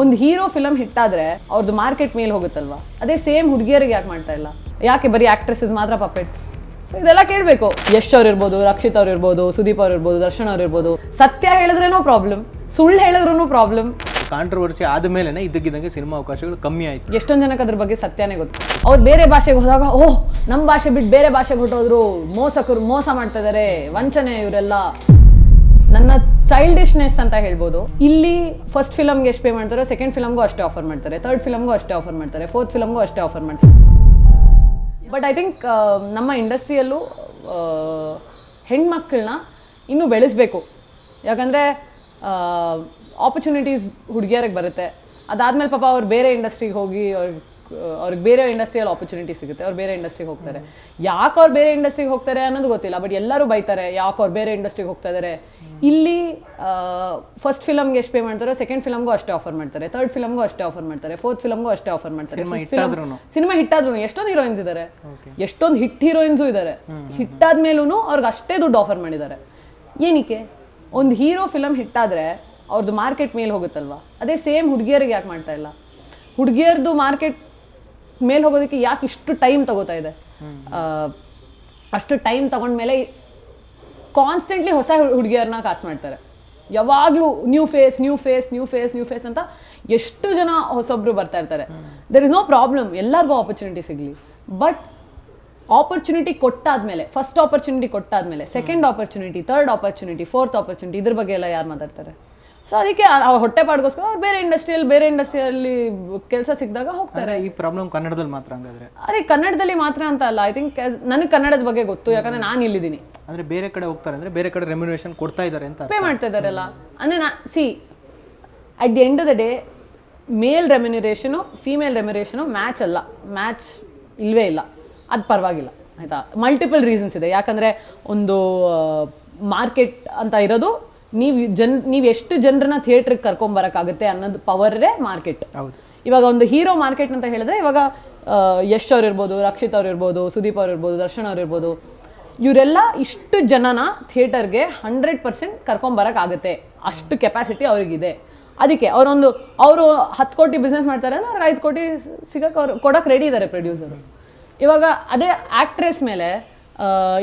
ಒಂದು hero film hit ಆದ್ರೆ ಅವ್ರದ್ದು ಮಾರ್ಕೆಟ್ ಮೇಲೆ ಹೋಗುತ್ತಲ್ವಾ? ಅದೇ ಸೇಮ್ ಹುಡುಗಿಯರಿಗೆ ಯಾಕೆ ಮಾಡ್ತಾ ಇಲ್ಲ? ಯಾಕೆ ಬರೀ ಆಕ್ಟ್ರೆಸಸ್ ಮಾತ್ರ ಪಪೆಟ್ಸ್ ಸೊ ಇದೆಲ್ಲ ಕೇಳಬೇಕು. ಯಶ್ ಅವ್ರು ಇರ್ಬೋದು ರಕ್ಷಿತ್ ಅವ್ರು ಇರ್ಬೋದು ಸುದೀಪ್ ಅವ್ರು ಇರ್ಬೋದು ದರ್ಶನ್ ಅವ್ರು ಇರ್ಬೋದು ಸತ್ಯ ಹೇಳಿದ್ರೇನೋ ಪ್ರಾಬ್ಲಮ್ ಸುಳ್ಳು ಹೇಳಿದ್ರೂ ಪ್ರಾಬ್ಲಮ್ ಕಾಂಟ್ರವರ್ಸಿ ಆದ್ಮೇಲೆ ಇದ್ದಕ್ಕಿದ್ದಂಗೆ ಸಿನಿಮಾ ಅವಕಾಶಗಳು ಕಮ್ಮಿ ಆಯ್ತು. ಎಷ್ಟೊಂದು ಜನಕ್ಕೆ ಅದ್ರ ಬಗ್ಗೆ ಸತ್ಯನೇ ಗೊತ್ತು. ಅವ್ರು ಬೇರೆ ಭಾಷೆಗೆ ಹೋದಾಗ ಓಹ್ ನಮ್ಮ ಭಾಷೆ ಬಿಟ್ಟು ಬೇರೆ ಭಾಷೆಗೆ ಹೊಟ್ಟೋದ್ರು ಮೋಸಕರು ಮೋಸ ಮಾಡ್ತಾ ಇದಾರೆ ವಂಚನೆ ಇವರೆಲ್ಲ. ನನ್ನ ಚೈಲ್ಡಿಶ್ನೆಸ್ ಅಂತ ಹೇಳ್ಬೋದು. ಇಲ್ಲಿ ಫಸ್ಟ್ ಫಿಲಮ್ಗೆ ಎಷ್ಟು ಪೇ ಮಾಡ್ತಾರೆ ಸೆಕೆಂಡ್ ಫಿಲಮ್ಗೂ ಅಷ್ಟೇ ಆಫರ್ ಮಾಡ್ತಾರೆ ಥರ್ಡ್ ಫಿಲಮ್ಗೂ ಅಷ್ಟೇ ಆಫರ್ ಮಾಡ್ತಾರೆ ಫೋರ್ತ್ ಫಿಲಮ್ಗೂ ಅಷ್ಟೇ ಆಫರ್ ಮಾಡ್ತಾರೆ. ಬಟ್ ಐ ಥಿಂಕ್ ನಮ್ಮ ಇಂಡಸ್ಟ್ರಿಯಲ್ಲೂ ಹೆಣ್ಮಕ್ಳನ್ನ ಇನ್ನೂ ಬೆಳೆಸಬೇಕು. ಯಾಕಂದರೆ ಆಪರ್ಚುನಿಟೀಸ್ ಹುಡುಗಿಯರಿಗೆ ಬರುತ್ತೆ. ಅದಾದ್ಮೇಲೆ ಪಾಪ ಅವ್ರು ಬೇರೆ ಇಂಡಸ್ಟ್ರಿಗೆ ಹೋಗಿ ಅವ್ರಿಗೆ ಅವ್ರಿಗೆ ಬೇರೆ ಇಂಡಸ್ಟ್ರಿಯಲ್ ಆಪರ್ಚುನಿಟಿ ಸಿಗುತ್ತೆ ಅವ್ರು ಬೇರೆ ಇಂಡಸ್ಟ್ರಿಗೆ ಹೋಗ್ತಾರೆ. ಯಾಕೆ ಅವ್ರು ಬೇರೆ ಇಂಡಸ್ಟ್ರಿಗೆ ಹೋಗ್ತಾರೆ ಅನ್ನೋದು ಗೊತ್ತಿಲ್ಲ ಬಟ್ ಎಲ್ಲರೂ ಬೈತಾರೆ ಯಾಕೆ ಅವ್ರು ಬೇರೆ ಇಂಡಸ್ಟ್ರಿಗೆ ಹೋಗ್ತಾ ಇದ್ದಾರೆ ಇಲ್ಲಿ ಫಸ್ಟ್ ಫಿಲಮ್ಗೆ ಎಷ್ಟು ಪೇ ಮಾಡ್ತಾರೋ ಸೆಕೆಂಡ್ ಫಿಲಮ್ಗೂ ಅಷ್ಟೇ ಆಫರ್ ಮಾಡ್ತಾರೆ ತರ್ಡ್ ಫಿಲಮ್ಗೂ ಅಷ್ಟೇ ಆಫರ್ ಮಾಡ್ತಾರೆ ಫೋರ್ತ್ ಫಿಲಮ್ಗೂ ಅಷ್ಟೇ ಆಫರ್ ಮಾಡ್ತಾರೆ. ಸಿನಿಮಾ ಹಿಟ್ ಆದ್ರು ಎಷ್ಟೊಂದು ಹೀರೋಯಿನ್ಸ್ ಇದ್ದಾರೆ ಎಷ್ಟೊಂದು ಹಿಟ್ ಹೀರೋಯಿನ್ಸು ಇದ್ದಾರೆ ಹಿಟ್ಟಾದ್ಮೇಲೂ ಅವ್ರಿಗೆ ಅಷ್ಟೇ ದುಡ್ಡು ಆಫರ್ ಮಾಡಿದ್ದಾರೆ ಏನಕ್ಕೆ? ಒಂದು ಹೀರೋ ಫಿಲಮ್ ಆದ್ರೆ ಅವ್ರದ್ದು ಮಾರ್ಕೆಟ್ ಮೇಲೆ ಹೋಗುತ್ತಲ್ವಾ? ಅದೇ ಸೇಮ್ ಹುಡುಗಿಯರಿಗೆ ಯಾಕೆ ಮಾಡ್ತಾ ಇಲ್ಲ? ಹುಡುಗಿಯರದು ಮಾರ್ಕೆಟ್ ಮೇಲೆ ಹೋಗೋದಕ್ಕೆ ಯಾಕೆ ಇಷ್ಟು ಟೈಮ್ ತಗೋತಾ ಇದೆ? ಅಷ್ಟು ಟೈಮ್ ತಗೊಂಡ್ಮೇಲೆ ಕಾನ್ಸ್ಟೆಂಟ್ಲಿ ಹೊಸ ಹುಡುಗಿಯರನ್ನ ಕಾಸ್ಟ್ ಮಾಡ್ತಾರೆ. ಯಾವಾಗಲೂ new face new face new face new face ಅಂತ ಎಷ್ಟು ಜನ ಹೊಸೊಬ್ರು ಬರ್ತಾ ಇರ್ತಾರೆ. ದರ್ ಇಸ್ ನೋ ಪ್ರಾಬ್ಲಮ್ ಎಲ್ಲರಿಗೂ ಆಪರ್ಚುನಿಟಿ ಸಿಗಲಿ. ಬಟ್ ಆಪರ್ಚುನಿಟಿ ಕೊಟ್ಟಾದ್ಮೇಲೆ first opportunity ಕೊಟ್ಟಾದ್ಮೇಲೆ second opportunity third opportunity fourth opportunity ಇದ್ರ ಬಗ್ಗೆ ಎಲ್ಲ ಯಾರು ಮಾತಾಡ್ತಾರೆ? ಸೊ ಅದಕ್ಕೆ ಹೊಟ್ಟೆ ಪಾಡ್ಗೋಸ್ಕರ ಅವ್ರು ಬೇರೆ ಇಂಡಸ್ಟ್ರಿಯಲ್ಲಿ ಬೇರೆ ಇಂಡಸ್ಟ್ರಿಯಲ್ಲಿ ಕೆಲಸ ಸಿಕ್ಕಿದಾಗ ಹೋಗ್ತಾರೆ. ಈ ಪ್ರಾಬ್ಲಮ್ ಕನ್ನಡದಲ್ಲಿ ಮಾತ್ರ ಹಂಗಾದ್ರೆ? ಅರೆ ಕನ್ನಡದಲ್ಲಿ ಮಾತ್ರ ಅಂತ ಅಲ್ಲ. ಐ ಥಿಂಕ್ ನನಗೆ ಕನ್ನಡದ ಬಗ್ಗೆ ಗೊತ್ತು. ಯಾಕಂದ್ರೆ ನಾನು ಇಲ್ಲಿದ್ದೀನಿ. ಅಂದ್ರೆ ಬೇರೆ ಕಡೆ ಹೋಗ್ತಾರೆ ಅಂದರೆ ಬೇರೆ ಕಡೆ ರೆಮ್ಯುನೇಷನ್ ಕೊಡ್ತಾ ಇದ್ದಾರೆ ಅಂತ ಪೇ ಮಾಡ್ತಾ ಇದ್ದಾರಲ್ಲ ಅಂದರೆ ನಾ see at the end of the day male remuneration female remuneration match ಅಲ್ಲ. ಮ್ಯಾಚ್ ಇಲ್ವೇ ಇಲ್ಲ. ಅದು ಪರವಾಗಿಲ್ಲ. ಆಯಿತಾ? ಮಲ್ಟಿಪಲ್ ರೀಸನ್ಸ್ ಇದೆ. ಯಾಕಂದರೆ ಒಂದು ಮಾರ್ಕೆಟ್ ಅಂತ ಇರೋದು ನೀವು ಜನ್ ನೀವು ಎಷ್ಟು ಜನರನ್ನ ಥಿಯೇಟ್ರಿಗೆ ಕರ್ಕೊಂಬರಕ್ಕಾಗುತ್ತೆ ಅನ್ನೋದು ಪವರೇ ಮಾರ್ಕೆಟ್. ಹೌದು. ಇವಾಗ ಒಂದು ಹೀರೋ ಮಾರ್ಕೆಟ್ ಅಂತ ಹೇಳಿದ್ರೆ ಇವಾಗ ಯಶ್ ಅವ್ರು ಇರ್ಬೋದು ರಕ್ಷಿತ್ ಅವ್ರು ಇರ್ಬೋದು ಸುದೀಪ್ ಅವ್ರು ಇರ್ಬೋದು ದರ್ಶನ್ ಅವ್ರು ಇರ್ಬೋದು ಇವರೆಲ್ಲ ಇಷ್ಟು ಜನನ ಥಿಯೇಟರ್ಗೆ ಹಂಡ್ರೆಡ್ ಪರ್ಸೆಂಟ್ ಕರ್ಕೊಂಬರಕ್ಕಾಗುತ್ತೆ ಅಷ್ಟು ಕೆಪಾಸಿಟಿ ಅವ್ರಿಗಿದೆ. ಅದಕ್ಕೆ ಅವರೊಂದು ಅವರು ಹತ್ತು ಕೋಟಿ ಬಿಸ್ನೆಸ್ ಮಾಡ್ತಾರೆ ಅಂದ್ರೆ ಅವ್ರಿಗೆ ಐದು ಕೋಟಿ ಸಿಗಕ್ಕೆ ಅವ್ರು ಕೊಡೋಕೆ ರೆಡಿ ಇದ್ದಾರೆ ಪ್ರೊಡ್ಯೂಸರು ಇವಾಗ ಅದೇ ಆ್ಯಕ್ಟ್ರೆಸ್ ಮೇಲೆ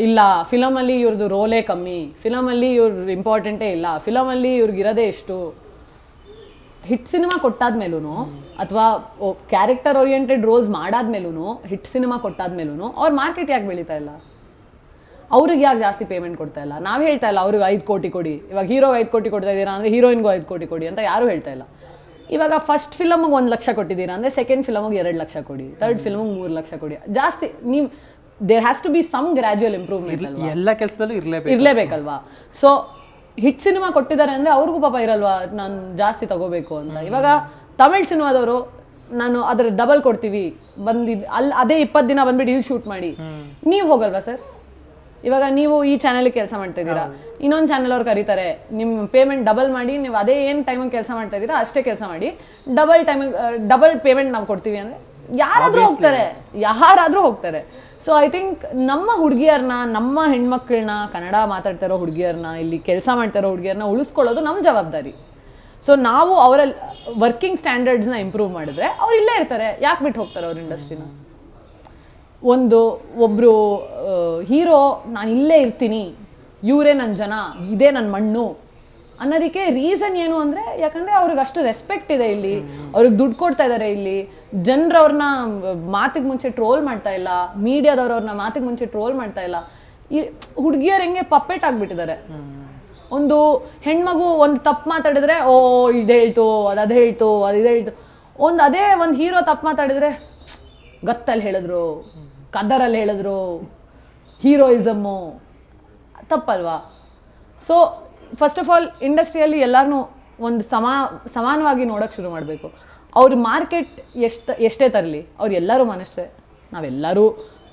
ಇಲ್ಲ, ಫಿಲಮಲ್ಲಿ ಇವ್ರದ್ದು ರೋಲೇ ಕಮ್ಮಿ, ಫಿಲಮಲ್ಲಿ ಇವ್ರ ಇಂಪಾರ್ಟೆಂಟೇ ಇಲ್ಲ, ಫಿಲಮಲ್ಲಿ ಇವ್ರಿಗಿರೋದೇ ಎಷ್ಟು ಹಿಟ್ ಸಿನಿಮಾ ಕೊಟ್ಟಾದ್ಮೇಲೂ ಅಥವಾ ಕ್ಯಾರೆಕ್ಟರ್ ಓರಿಯೆಂಟೆಡ್ ರೋಲ್ಸ್ ಮಾಡಾದ್ಮೇಲೂ ಹಿಟ್ ಸಿನಿಮಾ ಕೊಟ್ಟಾದ್ಮೇಲೂ ಅವ್ರ ಮಾರ್ಕೆಟ್ ಯಾಕೆ ಬೆಳೀತಾ ಇಲ್ಲ? ಅವ್ರಿಗೆ ಯಾಕೆ ಜಾಸ್ತಿ ಪೇಮೆಂಟ್ ಕೊಡ್ತಾ ಇಲ್ಲ? ನಾವು ಹೇಳ್ತಾ ಇಲ್ಲ, ಅವ್ರಿಗೆ ಐದು ಕೋಟಿ ಕೊಡಿ, ಇವಾಗ ಹೀರೋಗೆ ಐದು ಕೋಟಿ ಕೊಡ್ತಾ ಇದ್ದೀರಾ ಅಂದರೆ ಹೀರೋಯಿನ್ಗೂ ಐದು ಕೋಟಿ ಕೊಡಿ ಅಂತ ಯಾರೂ ಹೇಳ್ತಾ ಇಲ್ಲ. ಇವಾಗ ಫಸ್ಟ್ ಫಿಲಮ್ಗೆ ಒಂದು ಲಕ್ಷ ಕೊಟ್ಟಿದ್ದೀರಾ ಅಂದರೆ ಸೆಕೆಂಡ್ ಫಿಲಮ್ಗೆ ಎರಡು ಲಕ್ಷ ಕೊಡಿ ಥರ್ಡ್ ಫಿಲಮ್ಗೆ ಮೂರು ಲಕ್ಷ ಕೊಡಿ. ಜಾಸ್ತಿ, ನೀವು there has to be some gradual improvement ಎಲ್ಲ ಕೆಲಸದಲ್ಲೂ ಇರಲೇಬೇಕು. ಇರಲೇಬೇಕಲ್ವಾ? ಸೊ ಹಿಟ್ ಸಿನಿಮಾ ಕೊಟ್ಟಿದ್ದಾರೆ ಅಂದ್ರೆ ಅವ್ರಿಗೂ ಪಾಪ ಇರಲ್ವಾ? ನಾನು ಜಾಸ್ತಿ ತಗೋಬೇಕು ಅಂತ. ಇವಾಗ ತಮಿಳ್ ಸಿನಿಮಾದವರು ನಾನು ಅದ್ರ ಡಬಲ್ ಕೊಡ್ತೀವಿ. ಬಂದಿದ್ ಅಲ್ಲಿ ಅದೇ ಇಪ್ಪತ್ತು ದಿನ ಬಂದ್ಬಿಟ್ಟು ಇಲ್ಲಿ ಶೂಟ್ ಮಾಡಿ. ನೀವು ಹೋಗಲ್ವಾ ಸರ್? ಇವಾಗ ನೀವು ಈ ಚಾನೆಲ್ ಕೆಲಸ ಮಾಡ್ತಾ ಇದ್ದೀರಾ? ಇನ್ನೊಂದು ಚಾನೆಲ್ ಅವ್ರು ಕರೀತಾರೆ. ನಿಮ್ಮ ಪೇಮೆಂಟ್ ಡಬಲ್ ಮಾಡಿ ನೀವು ಅದೇ ಏನು ಟೈಮಿಗೆ ಕೆಲಸ ಮಾಡ್ತಾ ಇದ್ದೀರಾ ಅಷ್ಟೇ ಕೆಲಸ ಮಾಡಿ. ಡಬಲ್ ಟೈಮಿಗೆ ಡಬಲ್ ಪೇಮೆಂಟ್ ನಾವು ಕೊಡ್ತೀವಿ ಅಂದ್ರೆ ಯಾರಾದರೂ ಹೋಗ್ತಾರೆ. ಯಾರಾದರೂ ಹೋಗ್ತಾರೆ. ಸೊ ಐ ಥಿಂಕ್ ನಮ್ಮ ಹುಡುಗಿಯರನ್ನ ನಮ್ಮ ಹೆಣ್ಮಕ್ಳನ್ನ ಕನ್ನಡ ಮಾತಾಡ್ತಾ ಇರೋ ಹುಡುಗಿಯರನ್ನ ಇಲ್ಲಿ ಕೆಲಸ ಮಾಡ್ತಿರೋ ಇರೋ ಹುಡುಗಿಯರನ್ನ ಉಳಿಸ್ಕೊಳ್ಳೋದು ನಮ್ಮ ಜವಾಬ್ದಾರಿ. ಸೊ ನಾವು ಅವರ ವರ್ಕಿಂಗ್ ಸ್ಟ್ಯಾಂಡರ್ಡ್ಸ್ನ ಇಂಪ್ರೂವ್ ಮಾಡಿದ್ರೆ ಅವ್ರು ಇಲ್ಲೇ ಇರ್ತಾರೆ. ಯಾಕೆ ಬಿಟ್ಟು ಹೋಗ್ತಾರೆ ಅವ್ರ ಇಂಡಸ್ಟ್ರಿನ ಒಂದು ಒಬ್ಬರು ಹೀರೋ ನಾನು ಇಲ್ಲೇ ಇರ್ತೀನಿ. ಇವರೇ ನನ್ನ ಜನ. ಇದೇ ನನ್ನ ಮಣ್ಣು. ಅನ್ನೋದಕ್ಕೆ ರೀಸನ್ ಏನು ಅಂದರೆ ಯಾಕಂದರೆ ಅವ್ರಿಗೆ ಅಷ್ಟು ರೆಸ್ಪೆಕ್ಟ್ ಇದೆ ಇಲ್ಲಿ. ಅವ್ರಿಗೆ ದುಡ್ಡು ಕೊಡ್ತಾ ಇದ್ದಾರೆ ಇಲ್ಲಿ. ಜನರು ಮಾತಿಗೆ ಮುಂಚೆ ಟ್ರೋಲ್ ಮಾಡ್ತಾ ಇಲ್ಲ ಮೀಡಿಯಾದವ್ರು ಅವ್ರನ್ನ ಮಾತಿಗೆ ಮುಂಚೆ ಟ್ರೋಲ್ ಮಾಡ್ತಾ ಇಲ್ಲ. ಈ ಹುಡುಗಿಯರು ಹೆಂಗೆ ಪಪ್ಪೆಟ್ ಆಗ್ಬಿಟ್ಟಿದ್ದಾರೆ. ಒಂದು ಹೆಣ್ಮಗು ಒಂದು ತಪ್ಪು ಮಾತಾಡಿದ್ರೆ, ಓ, ಇದು ಹೇಳ್ತು, ಅದು ಅದು ಹೇಳ್ತು, ಅದು ಇದು ಹೇಳ್ತು. ಒಂದು ಅದೇ ಒಂದು ಹೀರೋ ತಪ್ಪು ಮಾತಾಡಿದ್ರೆ ಗತ್ತಲ್ಲಿ ಹೇಳಿದ್ರು, ಕದರಲ್ಲಿ ಹೇಳಿದ್ರು, ಹೀರೋಯಿಸಮ್ಮು, ತಪ್ಪಲ್ವಾ? ಸೊ ಫಸ್ಟ್ ಆಫ್ ಆಲ್ ಇಂಡಸ್ಟ್ರಿಯಲ್ಲಿ ಎಲ್ಲರನ್ನೂ ಒಂದು ಸಮಾ, ಸಮಾನವಾಗಿ ನೋಡೋಕೆ ಶುರು ಮಾಡಬೇಕು. ಅವ್ರ ಮಾರ್ಕೆಟ್ ಎಷ್ಟು ಎಷ್ಟೇ ತರಲಿ ಅವ್ರು ಎಲ್ಲರೂ ಮನುಷ್ಯರೇ ನಾವೆಲ್ಲರೂ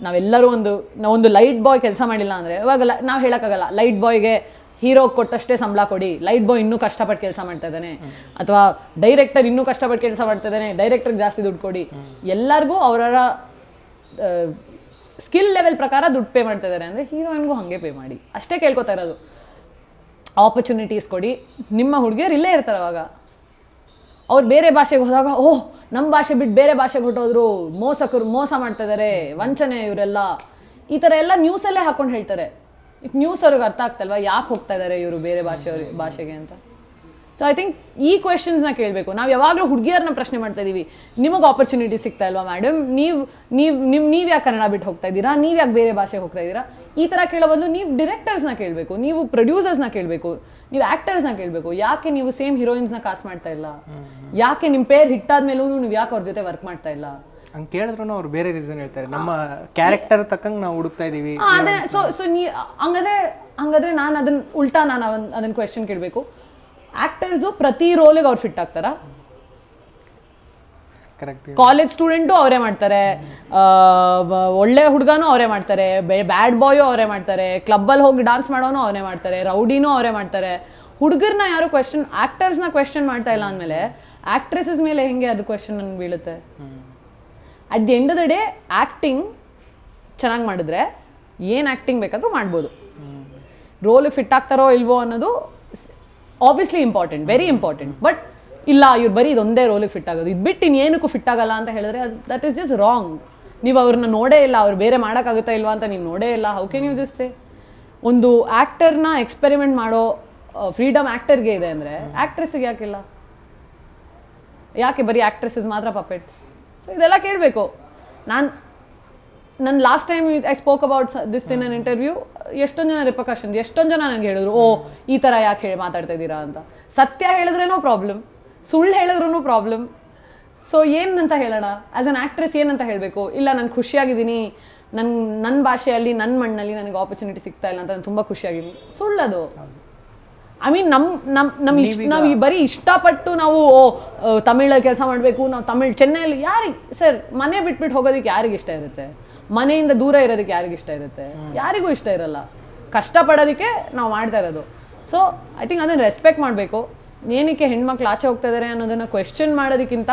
ನಾವೆಲ್ಲರೂ ಒಂದು ನಾವು ಒಂದು ಲೈಟ್ ಬಾಯ್ ಕೆಲಸ ಮಾಡಿಲ್ಲ ಅಂದರೆ ಇವಾಗ ನಾವು ಹೇಳೋಕ್ಕಾಗಲ್ಲ ಲೈಟ್ ಬಾಯ್ಗೆ ಹೀರೋ ಕೊಟ್ಟಷ್ಟೇ ಸಂಬಳ ಕೊಡಿ ಲೈಟ್ ಬಾಯ್ ಇನ್ನೂ ಕಷ್ಟಪಟ್ಟು ಕೆಲಸ ಮಾಡ್ತಾ ಇದ್ದಾನೆ. ಅಥವಾ ಡೈರೆಕ್ಟರ್ ಇನ್ನೂ ಕಷ್ಟಪಟ್ಟು ಕೆಲಸ ಮಾಡ್ತಾ ಇದ್ದಾನೆ ಡೈರೆಕ್ಟರ್ಗೆ ಜಾಸ್ತಿ ದುಡ್ಡು ಕೊಡಿ. ಎಲ್ಲರಿಗೂ ಅವರವರ ಸ್ಕಿಲ್ ಲೆವೆಲ್ ಪ್ರಕಾರ ದುಡ್ಡು ಪೇ ಮಾಡ್ತಾ ಇದ್ದಾರೆ ಅಂದರೆ ಹೀರೋಯಿನ್ಗೂ ಹಾಗೆ ಪೇ ಮಾಡಿ. ಅಷ್ಟೇ ಕೇಳ್ಕೊತಾ ಇರೋದು. ಆಪರ್ಚುನಿಟೀಸ್ ಕೊಡಿ. ನಿಮ್ಮ ಹುಡುಗಿಯರು ಇಲ್ಲೇ ಇರ್ತಾರೆ ಅವಾಗ. ಅವ್ರು ಬೇರೆ ಭಾಷೆಗೆ ಹೋದಾಗ, ಓಹ್ ನಮ್ಮ ಭಾಷೆ ಬಿಟ್ಟು ಬೇರೆ ಭಾಷೆಗೆ ಹೊಟ್ಟೋದ್ರು ಮೋಸಕರು ಮೋಸ ಮಾಡ್ತಾ ಇದ್ದಾರೆ ವಂಚನೆ ಇವರೆಲ್ಲ. ಈ ಥರ ಎಲ್ಲ ನ್ಯೂಸಲ್ಲೇ ಹಾಕೊಂಡು ಹೇಳ್ತಾರೆ. ಈಗ ನ್ಯೂಸ್ ಅವ್ರಿಗೆ ಅರ್ಥ ಆಗ್ತಲ್ವಾ? ಯಾಕೆ ಹೋಗ್ತಾ ಇದ್ದಾರೆ ಇವರು ಬೇರೆ ಭಾಷೆಯವ್ರಿಗೆ ಭಾಷೆಗೆ ಅಂತ? ಸೊ ಐ ಥಿಂಕ್ ಈ ಕ್ವೆಶನ್ಸ್ನ ಕೇಳಬೇಕು. ನಾವು ಯಾವಾಗಲೂ ಹುಡುಗಿಯರನ್ನ ಪ್ರಶ್ನೆ ಮಾಡ್ತಾ ಇದೀವಿ. ನಿಮಗೆ ಆಪರ್ಚುನಿಟಿ ಸಿಗ್ತಾ ಇಲ್ವಾ ಮೇಡಮ್ ನೀವು ನೀವು ನಿಮ್ಮ ನೀವು ಯಾಕೆ ಕನ್ನಡ ಬಿಟ್ಟು ಹೋಗ್ತಾ ಇದ್ದೀರಾ? ನೀವು ಯಾಕೆ ಬೇರೆ ಭಾಷೆಗೆ ಹೋಗ್ತಾ ಇದ್ದೀರಾ? ಈ ಥರ ಕೇಳೋ ಬದಲು ನೀವು ಡಿರೆಕ್ಟರ್ಸ್ನ ಕೇಳಬೇಕು. ನೀವು ಪ್ರೊಡ್ಯೂಸರ್ಸ್ನ ಕೇಳಬೇಕು. ನೀವು ಆಕ್ಟರ್ಸ್ನ ಕೇಳಬೇಕು. ಯಾಕೆ ನೀವು ಸೇಮ್ ಹೀರೋಯಿನ್ಸ್ನ ಕಾಸ್ಟ್ ಮಾಡ್ತಾ ಇಲ್ಲ? ಯಾಕೆ ನಿಮ್ಮ ಪೇರ್ ಹಿಟ್ಟಾದ್ಮೇಲೂ ನೀವು ಯಾಕೆ ಅವ್ರ ಜೊತೆ ವರ್ಕ್ ಮಾಡ್ತಾ ಇಲ್ಲ? ಹಂಗೆ ಕೇಳಿದ್ರು ಅವ್ರು ಬೇರೆ ರೀಸನ್ ಹೇಳ್ತಾರೆ. ನಮ್ಮ ಕ್ಯಾರೆಕ್ಟರ್ ತಕ್ಕಂಗೆ ನಾವು ಹುಡುಕ್ತಾ ಇದೀವಿ. ಅದೇ ಸೊ ಸೊ ನೀ ಹಂಗಾದ್ರೆ ಹಂಗಾದ್ರೆ ನಾನು ಅದನ್ನ ಉಲ್ಟಾ ನಾನು ಅದನ್ನ ಕ್ವೆಶನ್ ಕೇಳಬೇಕು. ಆಕ್ಟರ್ಸು ಪ್ರತಿ ರೋಲಿಗೆ ಅವ್ರು ಫಿಟ್ ಆಗ್ತಾರಾ? ಕಾಲೇಜ್ ಸ್ಟೂಡೆಂಟು ಅವರೇ ಮಾಡ್ತಾರೆ. ಒಳ್ಳೆ ಹುಡುಗನೂ ಅವರೇ ಮಾಡ್ತಾರೆ. ಬ್ಯಾಡ್ ಬಾಯು ಅವರೇ ಮಾಡ್ತಾರೆ. ಕ್ಲಬ್ಬಲ್ಲಿ ಹೋಗಿ ಡಾನ್ಸ್ ಮಾಡೋನು ಅವರೇ ಮಾಡ್ತಾರೆ. ರೌಡಿನೂ ಅವರೇ ಮಾಡ್ತಾರೆ. ಹುಡುಗರನ್ನ ಯಾರು ಕ್ವೆಶನ್ ಆಕ್ಟರ್ಸ್ನ ಕ್ವೆಶನ್ ಮಾಡ್ತಾ ಇಲ್ಲ ಅಂದಮೇಲೆ ಆಕ್ಟ್ರೆಸಸ್ ಮೇಲೆ ಹೆಂಗೆ ಅದು ಕ್ವೆಶನ್ ಬೀಳುತ್ತೆ? At the end of the day acting ಚೆನ್ನಾಗಿ ಮಾಡಿದ್ರೆ ಏನು ಆ್ಯಕ್ಟಿಂಗ್ ಬೇಕಾದರೂ ಮಾಡ್ಬೋದು. ರೋಲ್ ಫಿಟ್ ಆಗ್ತಾರೋ ಇಲ್ವೋ ಅನ್ನೋದು obviously important very important but ಇಲ್ಲ, ಇವ್ರು ಬರೀ ಇದೊಂದೇ ರೋಲಿಗೆ ಫಿಟ್ ಆಗೋದು. ಇದು ಬಿಟ್ಟು ಇನ್ನೇನಕ್ಕೂ ಫಿಟ್ ಆಗಲ್ಲ ಅಂತ ಹೇಳಿದ್ರೆ ದಟ್ ಈಸ್ ಜಸ್ಟ್ ರಾಂಗ್ ನೀವು ಅವ್ರನ್ನ ನೋಡೇ ಇಲ್ಲ, ಅವ್ರು ಬೇರೆ ಮಾಡೋಕ್ಕಾಗುತ್ತಾ ಇಲ್ವಾ ಅಂತ ನೀವು ನೋಡೇ ಇಲ್ಲ. How can you just say ಒಂದು ಆ್ಯಕ್ಟರ್ನ ಎಕ್ಸ್ಪೆರಿಮೆಂಟ್ ಮಾಡೋ ಫ್ರೀಡಮ್ ಆ್ಯಕ್ಟರ್ಗೆ ಇದೆ ಅಂದರೆ ಆ್ಯಕ್ಟ್ರೆಸ್ಸಿಗೆ ಯಾಕಿಲ್ಲ ಯಾಕೆ ಬರೀ ಆ್ಯಕ್ಟ್ರೆಸಸ್ ಮಾತ್ರ ಪಪೆಟ್ಸ್ ಸೊ ಇದೆಲ್ಲ ಕೇಳಬೇಕು. ನಾನು ನನ್ನ last time I spoke about this in an interview ಎಷ್ಟೊಂದು ಜನ ರಿಪಕಷನ್ಸ್ ಎಷ್ಟೊಂದು ಜನ ನನಗೆ ಹೇಳಿದ್ರು, ಓ, ಈ ಥರ ಯಾಕೆ ಹೇಳಿ ಮಾತಾಡ್ತಾ ಇದ್ದೀರಾ ಅಂತ. ಸತ್ಯ ಹೇಳಿದ್ರೇನೋ ಪ್ರಾಬ್ಲಮ್ ಸುಳ್ಳು ಹೇಳಿದ್ರೂ ಪ್ರಾಬ್ಲಮ್ ಸೊ ಏನಂತ ಹೇಳೋಣ? ಆ್ಯಸ್ ಅನ್ ಆ್ಯಕ್ಟ್ರೆಸ್ ಏನಂತ ಹೇಳಬೇಕು? ಇಲ್ಲ ನಾನು ಖುಷಿಯಾಗಿದ್ದೀನಿ. ನನ್ನ ನನ್ನ ಭಾಷೆಯಲ್ಲಿ ನನ್ನ ಮಣ್ಣಲ್ಲಿ ನನಗೆ ಆಪರ್ಚುನಿಟಿ ಸಿಗ್ತಾ ಇಲ್ಲ ಅಂತ ನಾನು ತುಂಬ ಖುಷಿಯಾಗಿದ್ದೀನಿ. ಸುಳ್ಳದು ಐ ಮೀನ್ ನಮ್ ನಮ್ ನಮ್ಮ ಇಷ್ಟ ನಾವು ಈ ಬರೀ ಇಷ್ಟಪಟ್ಟು ನಾವು ತಮಿಳಲ್ಲಿ ಕೆಲಸ ಮಾಡಬೇಕು ನಾವು ತಮಿಳ್ ಚೆನ್ನೈಯಲ್ಲಿ ಯಾರಿಗೆ ಸರ್ ಮನೆ ಬಿಟ್ಬಿಟ್ಟು ಹೋಗೋದಕ್ಕೆ ಯಾರಿಗೆ ಇಷ್ಟ ಇರುತ್ತೆ? ಮನೆಯಿಂದ ದೂರ ಇರೋದಕ್ಕೆ ಯಾರಿಗೆ ಇಷ್ಟ ಇರುತ್ತೆ? ಯಾರಿಗೂ ಇಷ್ಟ ಇರಲ್ಲ. ಕಷ್ಟಪಡೋದಕ್ಕೆ ನಾವು ಮಾಡ್ತಾ ಇರೋದು. ಸೊ ಐ ಥಿಂಕ್ ಅದನ್ನು ರೆಸ್ಪೆಕ್ಟ್ ಮಾಡಬೇಕು. ಏನಕ್ಕೆ ಹೆಣ್ಮಕ್ಳು ಆಚೆ ಹೋಗ್ತಾ ಇದ್ದಾರೆ ಅನ್ನೋದನ್ನ ಕ್ವೆಶ್ಚನ್ ಮಾಡೋದಕ್ಕಿಂತ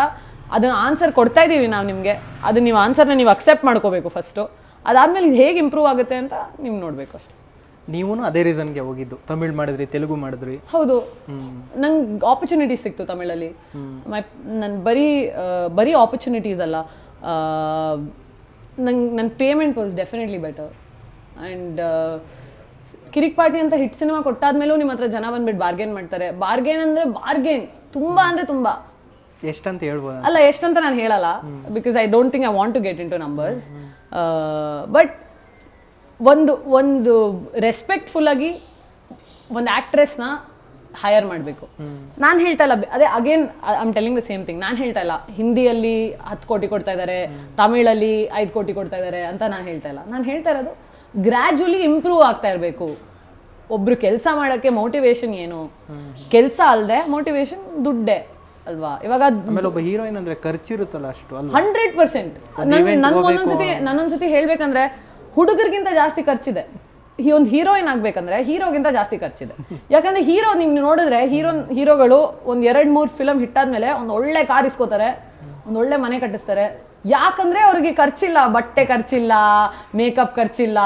ಅದನ್ನ ಆನ್ಸರ್ ಕೊಡ್ತಾ ಇದ್ದೀವಿ ನಾವು ನಿಮಗೆ. ಅದು ನೀವು ಆನ್ಸರ್ನ ನೀವು ಅಕ್ಸೆಪ್ಟ್ ಮಾಡ್ಕೋಬೇಕು ಫಸ್ಟು ಅದಾದ್ಮೇಲೆ ಇದು ಹೇಗೆ ಇಂಪ್ರೂವ್ ಆಗುತ್ತೆ ಅಂತ ನೀವು ನೋಡಬೇಕು ಅಷ್ಟೇ. ನೀವು ಅದೇ ರೀಸನ್ಗೆ ಹೋಗಿದ್ದು. ತಮಿಳ್ ಮಾಡಿದ್ರಿ ತೆಲುಗು ಮಾಡಿದ್ರಿ. ಹೌದು. ನಂಗೆ ಆಪರ್ಚುನಿಟೀಸ್ ಸಿಕ್ತು ತಮಿಳಲ್ಲಿ. ಮೈ ನನ್ನ ಬರೀ ಬರೀ ಆಪರ್ಚುನಿಟೀಸ್ ಅಲ್ಲ. ನಂಗೆ ನನ್ನ payment was definitely better and Kirik Party ಅಂತ ಹಿಟ್ ಸಿನಿಮಾ ಕೊಟ್ಟಾದ್ಮೇಲೂ ನಿಮ್ಮ ಹತ್ರ ಜನ ಬಂದ್ಬಿಟ್ಟು ಬಾರ್ಗೇನ್ ಮಾಡ್ತಾರೆ. ಬಾರ್ಗೇನ್ ಅಂದ್ರೆ ಬಾರ್ಗೇನ್ ತುಂಬಾ ಅಂದ್ರೆ ತುಂಬಾ. ಎಷ್ಟಂತ ಹೇಳ್ಬೋದು? ಅಲ್ಲ ಎಷ್ಟಂತ ನಾನು ಹೇಳಲ್ಲ. Because I don't think I want to get in to numbers but ಒಂದು ಒಂದು ರೆಸ್ಪೆಕ್ಟ್ಫುಲ್ ಆಗಿ ಒಂದು ಆ್ಯಕ್ಟ್ರೆಸ್ನ ಹೈಯರ್ ಮಾಡಬೇಕು. ನಾನು ಹೇಳ್ತಾ ಇಲ್ಲ ಅದೇ again am telling the same thing ನಾನು ಹೇಳ್ತಾ ಇಲ್ಲ ಹಿಂದಿಯಲ್ಲಿ ಹತ್ತು ಕೋಟಿ ಕೊಡ್ತಾ ಇದ್ದಾರೆ ತಮಿಳಲ್ಲಿ ಐದು ಕೋಟಿ ಕೊಡ್ತಾ ಇದ್ದಾರೆ ಅಂತ ನಾನು ಹೇಳ್ತಾ ಇಲ್ಲ. ನಾನು ಹೇಳ್ತಾ ಇರೋದು ಗ್ರ್ಯಾಜುಲಿ ಇಂಪ್ರೂವ್ ಆಗ್ತಾ ಇರಬೇಕು. ಒಬ್ರು ಕೆಲಸ ಮಾಡೋಕ್ಕೆ ಮೋಟಿವೇಶನ್ ಏನು? ಕೆಲಸ ಅಲ್ಲದೆ ಮೋಟಿವೇಶನ್ ದುಡ್ಡೇ ಅಲ್ವಾ? ಇವಾಗ ಆಮೇಲೆ ಒಬ್ಬ ಹೀರೋಯಿನ್ ಅಂದ್ರೆ ಖರ್ಚಿರುತ್ತಲ್ಲ ಅಷ್ಟು ಹಂಡ್ರೆಡ್ ಪರ್ಸೆಂಟ್. ನನ್ ಒಂದೊಂದ್ಸತಿ ನನ್ನೊಂದ್ಸತಿ ಹೇಳ್ಬೇಕಂದ್ರೆ ಹುಡುಗರಿಗಿಂತ ಜಾಸ್ತಿ ಖರ್ಚಿದೆ. ಈ ಒಂದು ಹೀರೋಯಿನ್ ಆಗ್ಬೇಕಂದ್ರೆ ಹೀರೋಗಿಂತ ಜಾಸ್ತಿ ಖರ್ಚಿದೆ. ಯಾಕಂದ್ರೆ ಹೀರೋ ನೀವು ನೋಡಿದ್ರೆ ಹೀರೋ ಹೀರೋಗಳು ಒಂದ್ ಎರಡ್ ಮೂರ್ ಫಿಲಮ್ ಹಿಟ್ಟಾದ್ಮೇಲೆ ಒಂದು ಒಳ್ಳೆ ಕಾರ್ ಇಸ್ಕೋತಾರೆ ಒಂದ್ ಒಳ್ಳೆ ಮನೆ ಕಟ್ಟಿಸ್ತಾರೆ ಯಾಕಂದ್ರೆ ಅವ್ರಿಗೆ ಖರ್ಚಿಲ್ಲ, ಬಟ್ಟೆ ಖರ್ಚಿಲ್ಲ ಮೇಕಪ್ ಖರ್ಚಿಲ್ಲ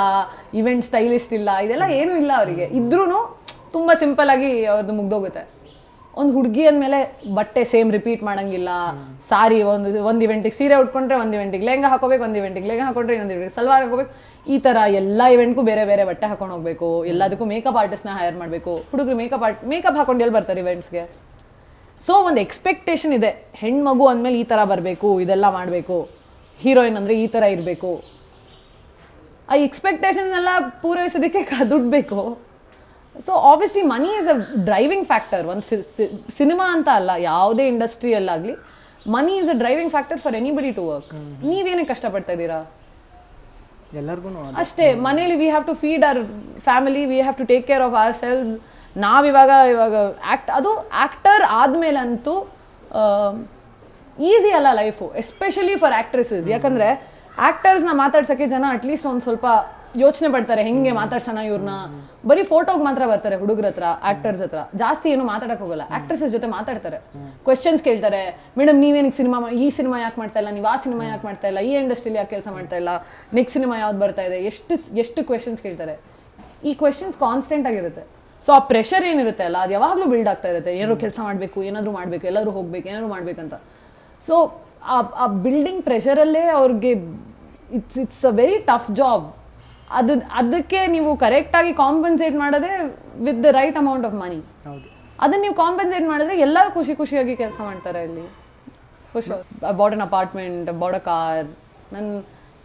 ಇವೆಂಟ್ ಸ್ಟೈಲಿಸ್ಟ್ ಇಲ್ಲ, ಇದೆಲ್ಲ ಏನೂ ಇಲ್ಲ ಅವರಿಗೆ. ಇದ್ರೂ ತುಂಬ ಸಿಂಪಲ್ ಆಗಿ ಅವ್ರದ್ದು ಮುಗ್ದೋಗುತ್ತೆ. ಒಂದು ಹುಡುಗಿ ಅಂದಮೇಲೆ ಬಟ್ಟೆ ಸೇಮ್ ರಿಪೀಟ್ ಮಾಡಂಗಿಲ್ಲ. ಸಾರಿ, ಒಂದು ಒಂದು ಇವೆಂಟಿಗೆ ಸೀರೆ ಉಟ್ಕೊಂಡ್ರೆ ಒಂದು ಇವೆಂಟಿಗೆ ಲೆಹಂಗ ಹಾಕೋಬೇಕು, ಒಂದು ಇವೆಂಟಿಗೆ ಲೆಂಗ ಹಾಕೊಂಡ್ರೆ ಇನ್ನೊಂದು ಇವೆಂಟಿಗೆ ಸಲ್ವಾರ್ ಹಾಕೋಬೇಕು. ಈ ಥರ ಎಲ್ಲ ಇವೆಂಟ್ಗೂ ಬೇರೆ ಬೇರೆ ಬಟ್ಟೆ ಹಾಕೊಂಡು ಹೋಗ್ಬೇಕು. ಎಲ್ಲದಕ್ಕೂ ಮೇಕಪ್ ಆರ್ಟಿಸ್ಟ್ನ ಹೈರ್ ಮಾಡಬೇಕು. ಹುಡುಗರು ಮೇಕಪ್ ಆರ್ಟ್ ಮೇಕಪ್ ಹಾಕೊಂಡು ಎಲ್ಲಿ ಬರ್ತಾರೆ ಇವೆಂಟ್ಸ್ಗೆ ಸೊ ಒಂದು ಎಕ್ಸ್ಪೆಕ್ಟೇಷನ್ ಇದೆ. ಹೆಣ್ಮಗು ಅಂದಮೇಲೆ ಈ ಥರ ಬರಬೇಕು ಇದೆಲ್ಲ ಮಾಡಬೇಕು. ಹೀರೋಯಿನ್ ಅಂದರೆ ಈ ಥರ ಇರಬೇಕು. ಆ ಎಕ್ಸ್ಪೆಕ್ಟೇಷನ್ ಎಲ್ಲ ಪೂರೈಸೋದಕ್ಕೆ ದುಡ್ಡು ಬೇಕು. So obviously money is a driving factor ಒಂದು ಸಿನಿಮಾ ಅಂತ ಅಲ್ಲ ಯಾವುದೇ ಇಂಡಸ್ಟ್ರಿಯಲ್ಲಾಗಲಿ money is a driving factor for anybody to work ನೀವೇನಕ್ಕೆ ಕಷ್ಟಪಡ್ತಾ ಇದ್ದೀರಾ? ಎಲ್ಲರಿಗೂ ಅಷ್ಟೇ ಮನೇಲಿ we have to feed our family we have to take care of ourselves ನಾವಿವಾಗ ಇವಾಗ ಆ್ಯಕ್ಟ್ ಅದು ಆ್ಯಕ್ಟರ್ ಆದಮೇಲಂತೂ ಈಸಿ ಅಲ್ಲ ಲೈಫು ಎಸ್ಪೆಷಲಿ ಫಾರ್ ಆ್ಯಕ್ಟ್ರೆಸಸ್ ಯಾಕಂದರೆ ಆ್ಯಕ್ಟರ್ಸ್ನ ಮಾತಾಡ್ಸೋಕ್ಕೆ ಜನ ಅಟ್ಲೀಸ್ಟ್ ಒಂದು ಸ್ವಲ್ಪ ಯೋಚನೆ ಪಡ್ತಾರೆ ಹೆಂಗೆ ಮಾತಾಡ್ಸೋಣ ಇವ್ರನ್ನ ಬರೀ ಫೋಟೋಗೆ ಮಾತ್ರ ಬರ್ತಾರೆ ಹುಡುಗರ ಹತ್ರ ಆಕ್ಟರ್ಸ್ ಹತ್ರ. ಜಾಸ್ತಿ ಏನು ಮಾತಾಡಕ್ ಹೋಗಲ್ಲ. ಆಕ್ಟ್ರೆಸಸ್ ಜೊತೆ ಮಾತಾಡ್ತಾರೆ. ಕ್ವೆಶನ್ಸ್ ಕೇಳ್ತಾರೆ. ಮೇಡಮ್ ನೀವೇನಿಗೆ ಸಿನಿಮಾ ಈ ಸಿನಿಮಾ ಯಾಕೆ ಮಾಡ್ತಾ ಇಲ್ಲ? ನೀವು ಆ ಸಿನಿಮಾ ಯಾಕೆ ಮಾಡ್ತಾ ಇಲ್ಲ? ಈ ಇಂಡಸ್ಟ್ರಿಲಿ ಯಾಕೆ ಕೆಲಸ ಮಾಡ್ತಾ ಇಲ್ಲ? ನೆಕ್ಸ್ಟ್ ಸಿನಿಮಾ ಯಾವ್ದು ಬರ್ತಾ ಇದೆ? ಎಷ್ಟು ಎಷ್ಟು ಕ್ವೆಶನ್ಸ್ ಕೇಳ್ತಾರೆ. ಈ ಕ್ವೆಶನ್ಸ್ ಕಾನ್ಸ್ಟೆಂಟ್ ಆಗಿರುತ್ತೆ. ಸೊ ಆ ಪ್ರೆಷರ್ ಏನಿರುತ್ತೆ ಅಲ್ಲ ಅದು ಯಾವಾಗಲೂ ಬಿಲ್ಡ್ ಆಗ್ತಾ ಇರುತ್ತೆ. ಏನಾದ್ರು ಕೆಲಸ ಮಾಡಬೇಕು ಏನಾದರೂ ಮಾಡಬೇಕು ಎಲ್ಲರೂ ಹೋಗ್ಬೇಕು ಏನಾದ್ರು ಮಾಡಬೇಕಂತ ಸೊ ಆ ಬಿಲ್ಡಿಂಗ್ ಪ್ರೆಷರಲ್ಲೇ ಅವ್ರಿಗೆ it's it's a very tough job ಅದು ಅದಕ್ಕೆ ನೀವು ಕರೆಕ್ಟಾಗಿ ಕಾಂಪನ್ಸೇಟ್ ಮಾಡೋದೇ with the right amount of money ಹೌದು. ಅದನ್ನ ನೀವು ಕಾಂಪನ್ಸೇಟ್ ಮಾಡಿದ್ರೆ ಎಲ್ಲರೂ ಖುಷಿ ಖುಷಿಯಾಗಿ ಕೆಲಸ ಮಾಡ್ತಾರೆ ಇಲ್ಲಿ ಖುಷಿ ಬಾಡ್ ಅನ್ ಅಪಾರ್ಟ್ಮೆಂಟ್ ಬಾಡ ಅ ಕಾರ್ ನನ್ನ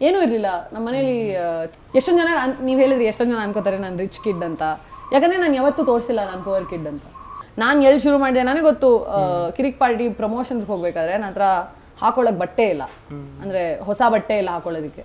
ಏನೂ ಇರಲಿಲ್ಲ. ನಮ್ಮ ಮನೇಲಿ ಎಷ್ಟೊಂದು ಜನ ನೀವು ಹೇಳಿದ್ರಿ ಎಷ್ಟೊಂದು ಜನ ಅನ್ಕೋತಾರೆ ನಾನು ರಿಚ್ ಕಿಡ್ ಅಂತ. ಯಾಕಂದ್ರೆ ನಾನು ಯಾವತ್ತೂ ತೋರಿಸಿಲ್ಲ ನಾನು ಪುವರ್ ಕಿಡ್ ಅಂತ. ನಾನು ಎಲ್ಲಿ ಶುರು ಮಾಡಿದೆ ನನಗೆ ಗೊತ್ತು ಕಿರಿಕ್ ಪಾರ್ಟಿ ಪ್ರಮೋಷನ್ಸ್ಗೆ ಹೋಗ್ಬೇಕಾದ್ರೆ ನನ್ನ ಹತ್ರ ಹಾಕೊಳ್ಳೋಕೆ ಬಟ್ಟೆ ಇಲ್ಲ. ಅಂದ್ರೆ ಹೊಸ ಬಟ್ಟೆ ಇಲ್ಲ ಹಾಕೊಳ್ಳೋದಕ್ಕೆ